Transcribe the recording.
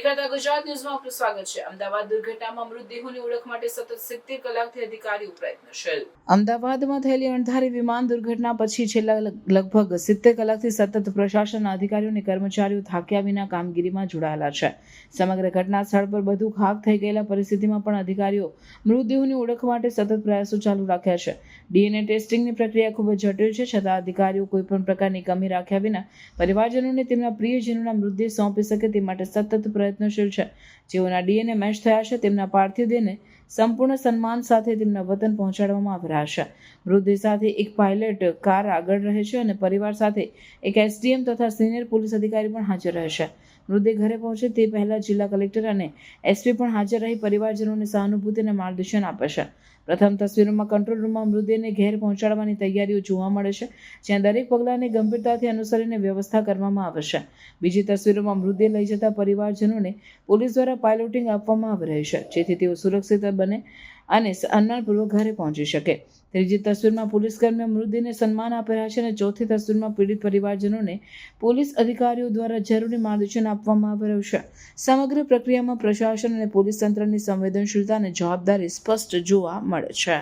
ગુજરાત ન્યૂઝમાં આપનું સ્વાગત છે. અમદાવાદ દુર્ઘટનામાં મૃતદેહોની ઓળખ માટે સતત સિત્તેર કલાકથી અધિકારીઓ પ્રયત્નશીલ. અમદાવાદમાં થયેલી અણધારી વિમાન દુર્ઘટના પછી છેલ્લા લગભગ સિત્તેર કલાકથી સતત પ્રશાસનના અધિકારીઓ અને કર્મચારીઓ થાક્યા વિના કામગીરીમાં જોડાયેલા છે. સમગ્ર ઘટના સ્થળ પર બધું ખાક થઈ ગયેલા પરિસ્થિતિમાં પણ અધિકારીઓ મૃતદેહોની ઓળખ માટે સતત પ્રયાસો ચાલુ રાખ્યા છે. ડીએનએ ટેસ્ટિંગની પ્રક્રિયા ખૂબ જ જટિલ છે, છતાં અધિકારીઓ કોઈ પણ પ્રકારની કમી રાખ્યા વિના પરિવારજનોને તેમના પ્રિયજનોના મૃતદેહ સોંપી શકે તે માટે સતત પ્રયત્નશીલ છે. જેઓના ડીએનએ મેચ થયા છે, તેમના પાર્થિવ દેહને સંપૂર્ણ સન્માન સાથે તેમના વતન પહોંચાડવામાં આવી રહ્યા સાથે એક પાયલટ કાર આગળ રહે છે અને પરિવાર સાથે એક એસડીએમ તથા સિનિયર પોલીસ અધિકારી પણ હાજર રહેશે મૃતદેહ ઘરે પહોંચે તે પહેલા જિલ્લા કલેક્ટર અને એસપી પણ હાજર રહી પરિવારજનોને સહાનુભૂતિ અને માર્ગદર્શન આપે છે. પ્રથમ તસવીરોમાં કંટ્રોલ રૂમમાં મૃતદેહને ઘેર પહોંચાડવાની તૈયારીઓ જોવા મળે છે, જ્યાં દરેક પગલાંને ગંભીરતાથી અનુસરીને વ્યવસ્થા કરવામાં આવશે બીજી તસવીરોમાં મૃતદેહ લઈ જતા પરિવારજનોને પોલીસ દ્વારા પાયલોટિંગ આપવામાં આવી રહ્યું છે. જેથી તેઓ સુરક્ષિત બને અને સન્માનપૂર્વક ઘરે પહોંચી શકે. ત્રીજી તસવીરમાં પોલીસ કર્મીઓ મૃતદેહને સન્માન આપી રહ્યા છે અને ચોથી તસવીરમાં પીડિત પરિવારજનોને પોલીસ અધિકારીઓ દ્વારા જરૂરી માર્ગદર્શન આપવામાં આવી રહ્યું છે. સમગ્ર પ્રક્રિયામાં પ્રશાસન અને પોલીસ તંત્રની સંવેદનશીલતા અને જવાબદારી સ્પષ્ટ જોવા મળે છે.